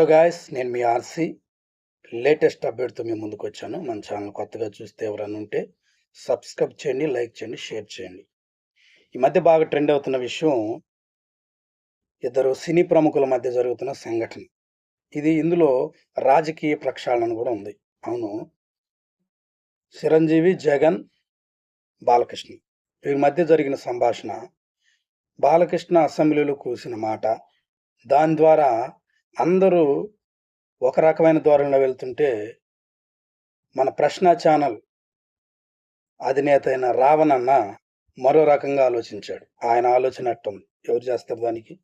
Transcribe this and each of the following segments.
Hello guys నేను మీ RC. Latest అప్డేట్తో మేము ముందుకు వచ్చాను మన ఛానల్ కొత్తగా చూస్తే ఎవరైనా ఉంటే సబ్స్క్రైబ్ చేయండి లైక్ చేయండి షేర్ చేయండి. ఈ మధ్య బాగా ట్రెండ్ అవుతున్న విషయం ఇద్దరు సినీ ప్రముఖుల మధ్య జరుగుతున్న సంఘటన. ఇది ఇందులో రాజకీయ ప్రక్షాళన కూడా ఉంది. అవును. చిరంజీవి జగన్ బాలకృష్ణ. వీరి మధ్య జరిగిన సంభాషణ బాలకృష్ణ అసెంబ్లీలో కూసిన మాట దాని ద్వారా అందరూ ఒక రకమైన ధోరణిలో వెళ్తుంటే మన ప్రశ్న ఛానల్ అధినేత అయిన రావణన్న మరో రకంగా ఆలోచించాడు. ఆయన ఆలోచన అట్టుంది ఎవరు చేస్తారు దానికి?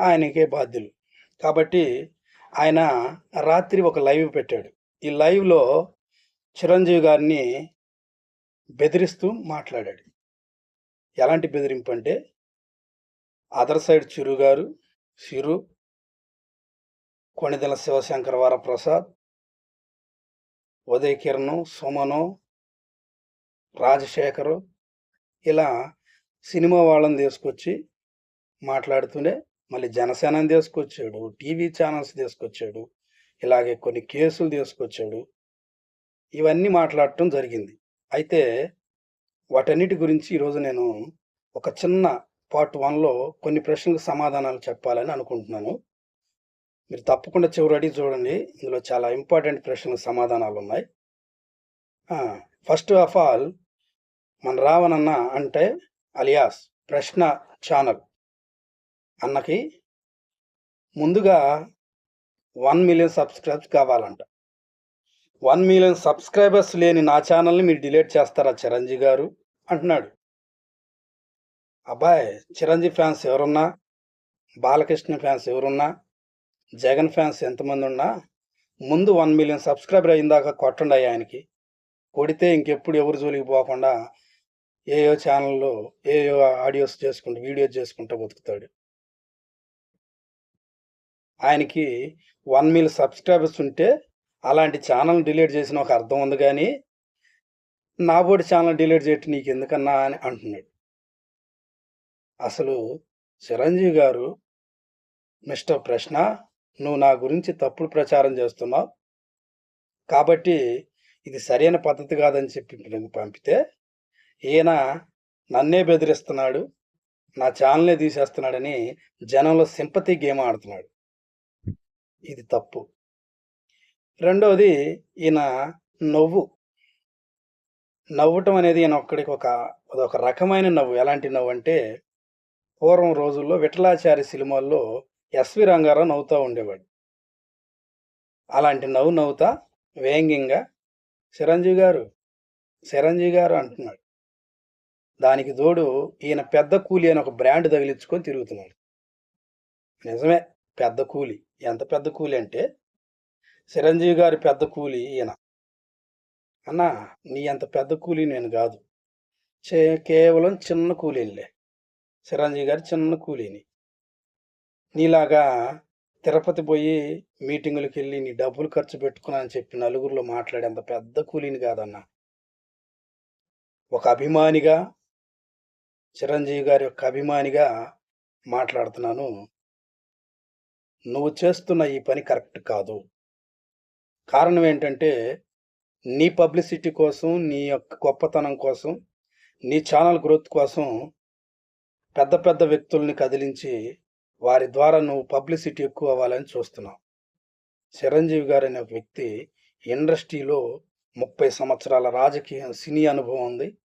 ఆయనకే బాధ్యులు. కాబట్టి ఆయన రాత్రి ఒక లైవ్ పెట్టాడు. ఈ లైవ్లో చిరంజీవి గారిని బెదిరిస్తూ మాట్లాడాడు. ఎలాంటి బెదిరింపు అంటే అదర్ సైడ్ చిరు గారు చిరు కొణిదెల శివశంకర వరప్రసాద్ ఉదయ్ కిరణ్ సుమను రాజశేఖరు ఇలా సినిమా వాళ్ళని తీసుకొచ్చి మాట్లాడుతూనే మళ్ళీ జనసేనని తీసుకొచ్చాడు టీవీ ఛానల్స్ తీసుకొచ్చాడు ఇలాగే కొన్ని కేసులు తీసుకొచ్చాడు. ఇవన్నీ మాట్లాడటం జరిగింది. అయితే వాటన్నిటి గురించి ఈరోజు నేను ఒక చిన్న పార్ట్ వన్లో కొన్ని ప్రశ్నలకు సమాధానాలు చెప్పాలని అనుకుంటున్నాను. మీరు తప్పకుండా చివరి అడిగి చూడండి. ఇందులో చాలా ఇంపార్టెంట్ ప్రశ్నలకు సమాధానాలు ఉన్నాయి. ఫస్ట్ ఆఫ్ ఆల్ మన రావణన్న అంటే అలియాస్ ప్రశ్న ఛానల్. అన్నకి ముందుగా వన్ మిలియన్ సబ్స్క్రైబ్స్ కావాలంట. వన్ మిలియన్ సబ్స్క్రైబర్స్ లేని నా ఛానల్ని మీరు డిలీట్ చేస్తారా చిరంజీవి గారు? అంటున్నాడు. అబ్బాయి చిరంజీవి ఫ్యాన్స్ ఎవరున్నా బాలకృష్ణ ఫ్యాన్స్ ఎవరున్నా జగన్ ఫ్యాన్స్ ఎంతమంది ఉన్నా ముందు వన్ మిలియన్ సబ్స్క్రైబర్ అయ్యిందాక కొట్టండి ఆయనకి. కొడితే ఇంకెప్పుడు ఎవరు జోలికి పోకుండా ఏయో ఛానల్లో ఏయో ఆడియోస్ చేసుకుంటూ వీడియోస్ చేసుకుంటూ బతుకుతాడు. ఆయనకి వన్ మిల్ సబ్స్క్రైబర్స్ ఉంటే అలాంటి ఛానల్ డిలీట్ చేసిన ఒక అర్థం ఉంది కానీ నా బోటి ఛానల్ డిలీట్ చేయటం నీకు ఎందుకన్నా అని అంటున్నాడు. అసలు చిరంజీవి గారు మిస్టర్ ప్రశ్న నువ్వు నా గురించి తప్పుడు ప్రచారం చేస్తున్నావు. కాబట్టి ఇది సరైన పద్ధతి కాదని చెప్పి నీకు పంపితే ఈయన నన్నే బెదిరిస్తున్నాడు నా ఛానల్నే తీసేస్తున్నాడని జనంలో సింపతి గేమ్ ఆడుతున్నాడు. ఇది తప్పు. రెండవది ఈయన నవ్వు. నవ్వటం అనేది ఈయన ఒక్కడికి ఒక ఒక రకమైన నవ్వు. ఎలాంటి నవ్వు అంటే పూర్వం రోజుల్లో విఠలాచారి సినిమాల్లో ఎస్వి రంగారావు నవ్వుతూ ఉండేవాడు. అలాంటి నవ్వు నవ్వుతా వేంగ్యంగా చిరంజీవి గారు చిరంజీవి గారు అంటున్నాడు. దానికి తోడు ఈయన పెద్ద కూలి అని ఒక బ్రాండ్ తగిలించుకొని తిరుగుతున్నాడు. నిజమే పెద్ద కూలి. ఎంత పెద్ద కూలి అంటే చిరంజీవి గారి పెద్ద కూలి ఈయన. అన్న నీ అంత పెద్ద కూలి నేను కాదు. చే కేవలం చిన్న కూలీలే చిరంజీవి గారు చిన్న కూలీని. నీలాగా తిరుపతి పోయి మీటింగులకు వెళ్ళి నీ డబ్బులు ఖర్చు పెట్టుకున్నా అని చెప్పి నలుగురిలో మాట్లాడేంత పెద్ద కూలీని కాదన్న. ఒక అభిమానిగా చిరంజీవి గారి యొక్క అభిమానిగా మాట్లాడుతున్నాను. నువ్వు చేస్తున్న ఈ పని కరెక్ట్ కాదు. కారణం ఏంటంటే నీ పబ్లిసిటీ కోసం నీ యొక్క గొప్పతనం కోసం నీ ఛానల్ గ్రోత్ కోసం పెద్ద పెద్ద వ్యక్తుల్ని కదిలించి వారి ద్వారా నువ్వు పబ్లిసిటీ ఎక్కువ అవ్వాలని చూస్తున్నావు. చిరంజీవి గారు అనే వ్యక్తి ఇండస్ట్రీలో ముప్పై సంవత్సరాల రాజకీయ సినీ అనుభవం ఉంది.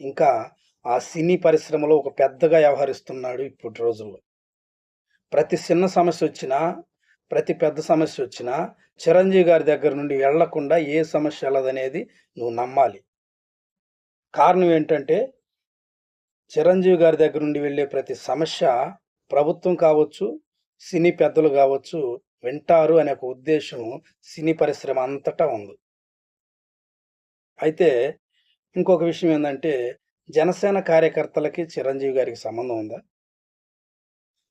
ఇంకా ఆ సినీ పరిశ్రమలో ఒక పెద్దగా వ్యవహరిస్తున్నాడు ఇప్పటి రోజుల్లో. ప్రతి చిన్న సమస్య వచ్చినా ప్రతి పెద్ద సమస్య వచ్చినా చిరంజీవి గారి దగ్గర నుండి వెళ్ళకుండా ఏ సమస్య వెళ్ళదనేది నువ్వు నమ్మాలి. కారణం ఏంటంటే చిరంజీవి గారి దగ్గర నుండి వెళ్ళే ప్రతి సమస్య ప్రభుత్వం కావచ్చు సినీ పెద్దలు కావచ్చు వింటారు అనే ఒక ఉద్దేశం సినీ పరిశ్రమ అంతటా ఉంది. అయితే ఇంకొక విషయం ఏంటంటే జనసేన కార్యకర్తలకి చిరంజీవి గారికి సంబంధం ఉందా?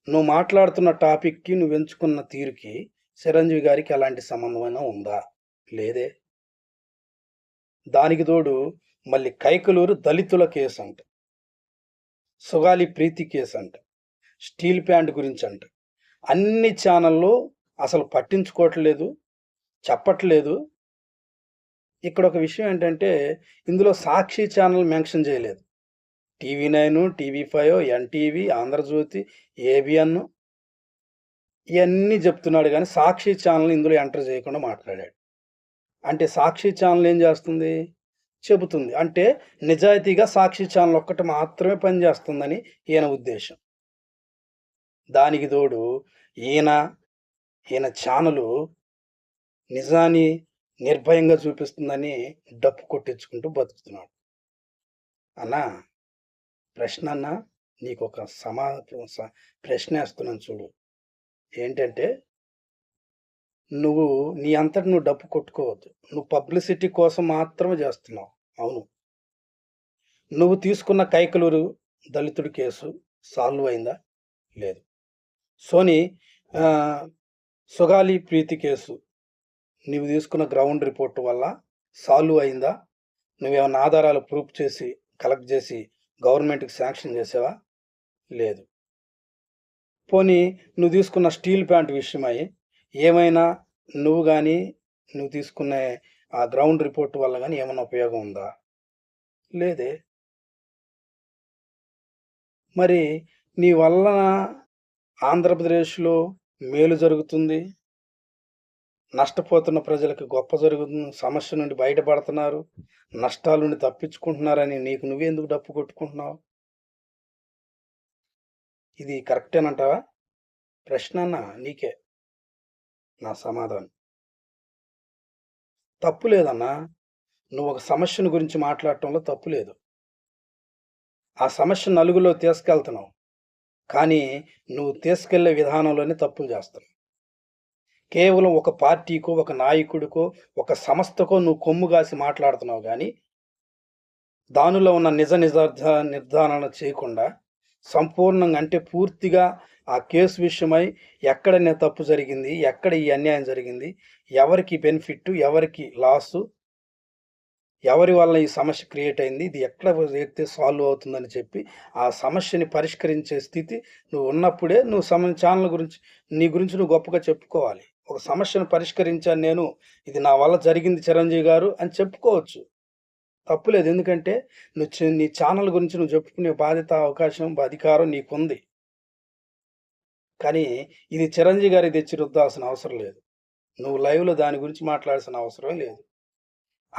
నువ్వు మాట్లాడుతున్న టాపిక్కి నువ్వు ఎంచుకున్న తీరుకి చిరంజీవి గారికి ఎలాంటి సంబంధమైనా ఉందా? లేదే. దానికి తోడు మళ్ళీ కైకలూరు దళితుల కేసు అంట. సుగాలి ప్రీతి కేసు అంట. స్టీల్ ప్యాంట్ గురించి అంట అన్ని ఛానళ్ళు అసలు పట్టించుకోవట్లేదు చెప్పట్లేదు. ఇక్కడ ఒక విషయం ఏంటంటే ఇందులో సాక్షి ఛానల్ మెన్షన్ చేయలేదు. TV nine TV five NTV Andhrajyothi ABN ఇవన్నీ చెప్తున్నాడు కానీ సాక్షి ఛానల్ ఇందులో ఎంటర్ చేయకుండా మాట్లాడాడు. అంటే సాక్షి ఛానల్ ఏం చేస్తుంది? చెబుతుంది. అంటే నిజాయితీగా సాక్షి ఛానల్ ఒక్కటి మాత్రమే పనిచేస్తుందని ఈయన ఉద్దేశం. దానికి తోడు ఈయన ఈయన ఛానలు నిజాన్ని నిర్భయంగా చూపిస్తుందని డప్పు కొట్టించుకుంటూ బతుకుతున్నాడు. అన్నా ప్రశ్న అన్నా నీకు ఒక సమా స- ప్రశ్న వేస్తున్నాను చూడు. ఏంటంటే నువ్వు నీ అంతటి నువ్వు డబ్బు కొట్టుకోవద్దు. నువ్వు పబ్లిసిటీ కోసం మాత్రమే చేస్తున్నావు. అవును. నువ్వు తీసుకున్న కైకలూరు దళితుడి కేసు సాల్వ్ అయిందా? లేదు. సోని సుగాలి ప్రీతి కేసు నువ్వు తీసుకున్న గ్రౌండ్ రిపోర్ట్ వల్ల సాల్వ్ అయిందా? నువ్వేమైనా ఆధారాలు ప్రూఫ్ చేసి కలెక్ట్ చేసి గవర్నమెంట్కి శాంక్షన్ చేసావా? లేదు. పోనీ నువ్వు తీసుకున్న స్టీల్ ప్యాంట్ విషయమై ఏమైనా నువ్వు కానీ నువ్వు తీసుకునే ఆ గ్రౌండ్ రిపోర్ట్ వల్ల కానీ ఏమైనా ఉపయోగం ఉందా? లేదే. మరి నీ వల్ల ఆంధ్రప్రదేశ్లో మేలు జరుగుతుంది? నష్టపోతున్న ప్రజలకు గొప్ప జరుగుతుంది సమస్య నుండి బయటపడుతున్నారు నష్టాల నుండి తప్పించుకుంటున్నారని నీకు నువ్వే ఎందుకు డప్పు కొట్టుకుంటున్నావు? ఇది కరెక్టేనంటావా? ప్రశ్న అన్న నీకే. నా సమాధానం. తప్పు లేదన్నా నువ్వు ఒక సమస్యను గురించి మాట్లాడటంలో తప్పు లేదు. ఆ సమస్య నలుగులో తీసుకెళ్తున్నావు. కానీ నువ్వు తీసుకెళ్ళే విధానంలోనే తప్పులు చేస్తున్నావు. కేవలం ఒక పార్టీకో ఒక నాయకుడికో ఒక సంస్థకో నువ్వు కొమ్ము కాసి మాట్లాడుతున్నావు కానీ దానిలో ఉన్న నిజ నిజార్థ నిర్ధారణ చేయకుండా సంపూర్ణంగా అంటే పూర్తిగా ఆ కేసు విషయమై ఎక్కడ నేను తప్పు జరిగింది ఎక్కడ ఈ అన్యాయం జరిగింది ఎవరికి బెనిఫిట్ ఎవరికి లాసు ఎవరి వల్ల ఈ సమస్య క్రియేట్ అయింది ఇది ఎక్కడ అయితే సాల్వ్ అవుతుందని చెప్పి ఆ సమస్యని పరిష్కరించే స్థితి నువ్వు ఉన్నప్పుడే నువ్వు సమ ఛానల్ గురించి నీ గురించి నువ్వు గొప్పగా చెప్పుకోవాలి. ఒక సమస్యను పరిష్కరించాను నేను ఇది నా వల్ల జరిగింది చిరంజీవి గారు అని చెప్పుకోవచ్చు. తప్పులేదు ఎందుకంటే నువ్వు నీ ఛానల్ గురించి నువ్వు చెప్పుకునే బాధ్యత అవకాశం అధికారం నీకుంది. కానీ ఇది చిరంజీవి గారికి తెచ్చి రుద్దాల్సిన అవసరం లేదు. నువ్వు లైవ్లో దాని గురించి మాట్లాడాల్సిన అవసరం లేదు.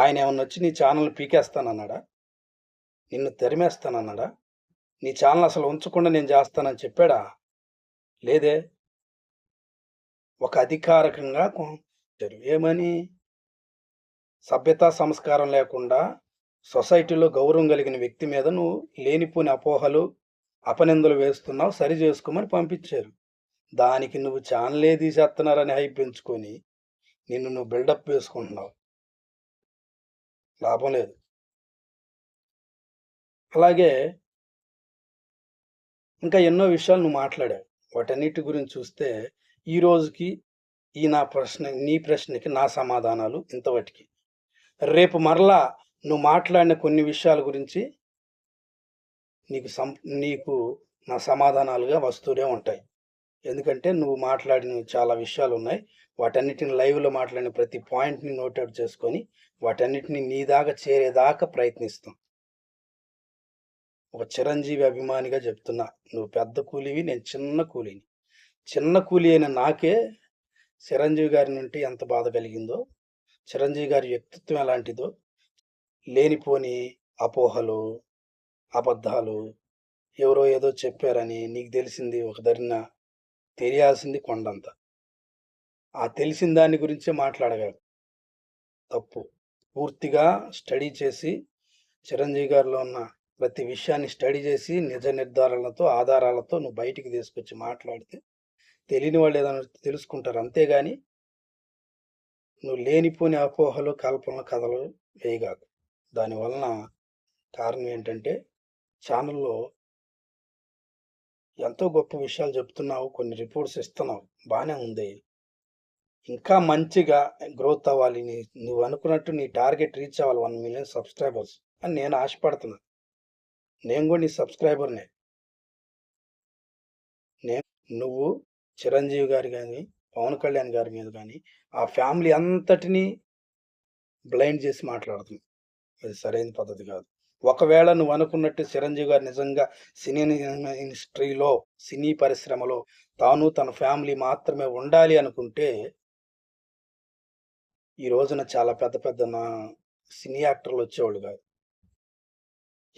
ఆయన ఏమన్నా వచ్చి నీ ఛానల్ పీకేస్తానన్నాడా? నిన్ను తరిమేస్తానన్నాడా? నీ ఛానల్ అసలు ఉంచకుండా నేను చేస్తానని చెప్పాడా? లేదే. ఒక అధికారికంగా ఏమని సభ్యత సంస్కారం లేకుండా సొసైటీలో గౌరవం కలిగిన వ్యక్తి మీద నువ్వు లేనిపోని అపోహలు అపనిందలు వేస్తున్నావు సరి చేసుకోమని పంపించారు. దానికి నువ్వు ఛానలే తీసేస్తున్నారని హైప్ పెంచుకొని నిన్ను నువ్వు బిల్డప్ వేసుకుంటున్నావు. లాభం లేదు. అలాగే ఇంకా ఎన్నో విషయాలు నువ్వు మాట్లాడావు. వాటన్నిటి గురించి చూస్తే ఈ రోజుకి ఈ నా ప్రశ్న నీ ప్రశ్నకి నా సమాధానాలు ఇంతవటికి. రేపు మరలా నువ్వు మాట్లాడిన కొన్ని విషయాల గురించి నీకు సం నీకు నా సమాధానాలుగా వస్తూనే ఉంటాయి. ఎందుకంటే నువ్వు మాట్లాడిన చాలా విషయాలు ఉన్నాయి వాటన్నిటిని లైవ్లో మాట్లాడిన ప్రతి పాయింట్ని నోటౌట్ చేసుకొని వాటన్నిటిని నీ దాకా చేరేదాకా ప్రయత్నిస్తాం. ఒక చిరంజీవి అభిమానిగా చెప్తున్నా నువ్వు పెద్ద కూలీవి నేను చిన్న కూలీని. చిన్న కూలీ అయిన నాకే చిరంజీవి గారి నుండి ఎంత బాధ కలిగిందో చిరంజీవి గారి వ్యక్తిత్వం ఎలాంటిదో లేనిపోని అపోహలు అబద్ధాలు ఎవరో ఏదో చెప్పారని నీకు తెలిసింది ఒక ధరిన తెలియాల్సింది కొండంత. ఆ తెలిసిన దాని గురించే మాట్లాడగా తప్పు. పూర్తిగా స్టడీ చేసి చిరంజీవి గారిలో ఉన్న ప్రతి విషయాన్ని స్టడీ చేసి నిజ నిర్ధారణలతో ఆధారాలతో నువ్వు బయటికి తీసుకొచ్చి మాట్లాడితే తెలియని వాళ్ళు ఏదైనా తెలుసుకుంటారు. అంతేగాని నువ్వు లేనిపోని అపోహలు కల్పనలు కథలు వేయగాకు. దానివలన కారణం ఏంటంటే ఛానల్లో ఎంతో గొప్ప విషయాలు చెప్తున్నావు కొన్ని రిపోర్ట్స్ ఇస్తున్నావు. బాగానే ఉంది. ఇంకా మంచిగా గ్రోత్ అవ్వాలి. నీ నువ్వు అనుకున్నట్టు నీ టార్గెట్ రీచ్ అవ్వాలి. వన్ మిలియన్ సబ్స్క్రైబర్స్ అని నేను ఆశపడుతున్నా. నేను కూడా నీ సబ్స్క్రైబర్నే. నేను నువ్వు చిరంజీవి గారు కానీ పవన్ కళ్యాణ్ గారి మీద కానీ ఆ ఫ్యామిలీ అంతటిని బ్లైండ్ చేసి మాట్లాడుతుంది. అది సరైన పద్ధతి కాదు. ఒకవేళ నువ్వు అనుకున్నట్టు చిరంజీవి గారు నిజంగా సినీ ఇండస్ట్రీలో, సినీ పరిశ్రమలో తాను తన ఫ్యామిలీ మాత్రమే ఉండాలి అనుకుంటే ఈ రోజున చాలా పెద్ద పెద్ద నా సినీ యాక్టర్లు వచ్చేవాళ్ళు కాదు.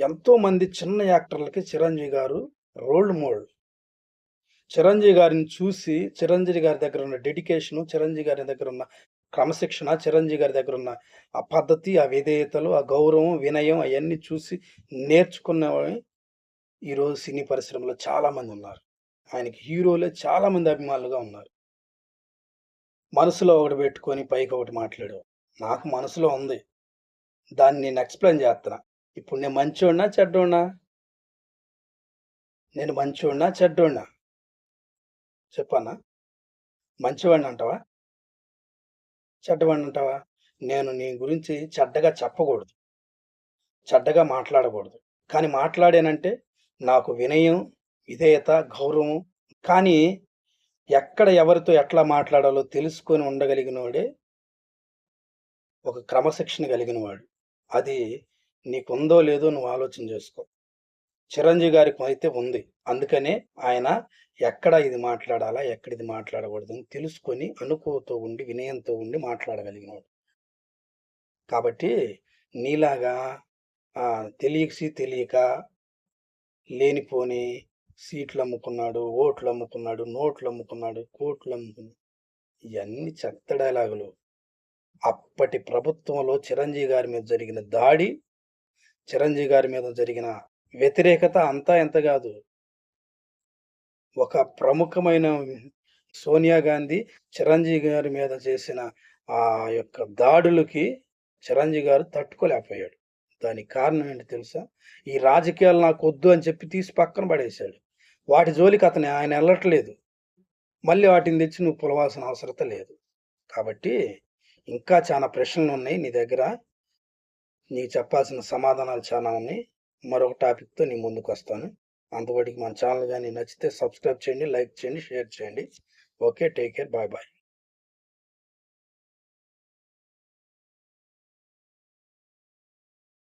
ఎంతోమంది చిన్న యాక్టర్లకి చిరంజీవి గారు రోల్ మోడల్. చిరంజీవి గారిని చూసి చిరంజీవి గారి దగ్గర ఉన్న డెడికేషను, చిరంజీవి గారి దగ్గర ఉన్న క్రమశిక్షణ, చిరంజీవి గారి దగ్గర ఉన్న ఆ పద్ధతి, ఆ విధేయతలు, ఆ గౌరవం, వినయం అవన్నీ చూసి నేర్చుకున్నవి ఈరోజు సినీ పరిశ్రమలో చాలామంది ఉన్నారు. ఆయనకి హీరోలే చాలామంది అభిమానులుగా ఉన్నారు. మనసులో ఒకటి పెట్టుకొని పైకి ఒకటి మాట్లాడు నాకు మనసులో ఉంది. దాన్ని నేను ఎక్స్‌ప్లెయిన్ చేస్తున్నా. ఇప్పుడు నేను మంచోడినా? చెడ్డోడినా? నేను మంచోడినా? చెడ్డోడినా? చెప్పన్నా? మంచివాడిని అంటావా? చెడ్డవాడిని అంటావా? నేను నీ గురించి చెడ్డగా చెప్పకూడదు. చెడ్డగా మాట్లాడకూడదు. కానీ మాట్లాడానంటే నాకు వినయం, విధేయత, గౌరవం కానీ ఎక్కడ ఎవరితో ఎట్లా మాట్లాడాలో తెలుసుకొని ఉండగలిగినోడే ఒక క్రమశిక్షణ కలిగినవాడు అది నీకుందో లేదో నువ్వు ఆలోచన చేసుకో. చిరంజీవి గారికి అయితే ఉంది. అందుకనే ఆయన ఎక్కడ ఇది మాట్లాడాలా? ఎక్కడ ఇది మాట్లాడకూడదని తెలుసుకొని అనుకువతో ఉండి, వినయంతో ఉండి మాట్లాడగలిగినాడు కాబట్టి నీలాగా తెలియసి తెలియక లేనిపోని సీట్లు అమ్ముకున్నాడు ఓట్లు అమ్ముకున్నాడు నోట్లు అమ్ముకున్నాడు కోట్లు అమ్ముకున్నాడు చెత్త డైలాగులు. అప్పటి ప్రభుత్వంలో చిరంజీవి గారి మీద జరిగిన దాడి, చిరంజీవి గారి మీద జరిగిన వ్యతిరేకత అంతా ఎంత కాదు ఒక ప్రముఖమైన సోనియా గాంధీ చిరంజీవి గారి మీద చేసిన ఆ యొక్క దాడులకి చిరంజీవి గారు తట్టుకోలేకపోయాడు. దానికి కారణం ఏంటి తెలుసా? ఈ రాజకీయాలు నాకు వద్దు అని చెప్పి తీసి పక్కన పడేశాడు. వాటి జోలికి అతను ఆయన వెళ్ళట్లేదు మళ్ళీ వాటిని తెచ్చి నువ్వు పులవాల్సిన అవసరత లేదు. కాబట్టి ఇంకా చాలా ప్రశ్నలు ఉన్నాయి నీ దగ్గర. నీకు చెప్పాల్సిన సమాధానాలు చాలా ఉన్నాయి. మరొక టాపిక్‌తో నీ ముందుకొస్తాను. అంతవరకి మన ఛానల్ కానీ నచ్చితే సబ్స్క్రైబ్ చేయండి, లైక్ చేయండి, షేర్ చేయండి. Okay. Take care. Bye bye.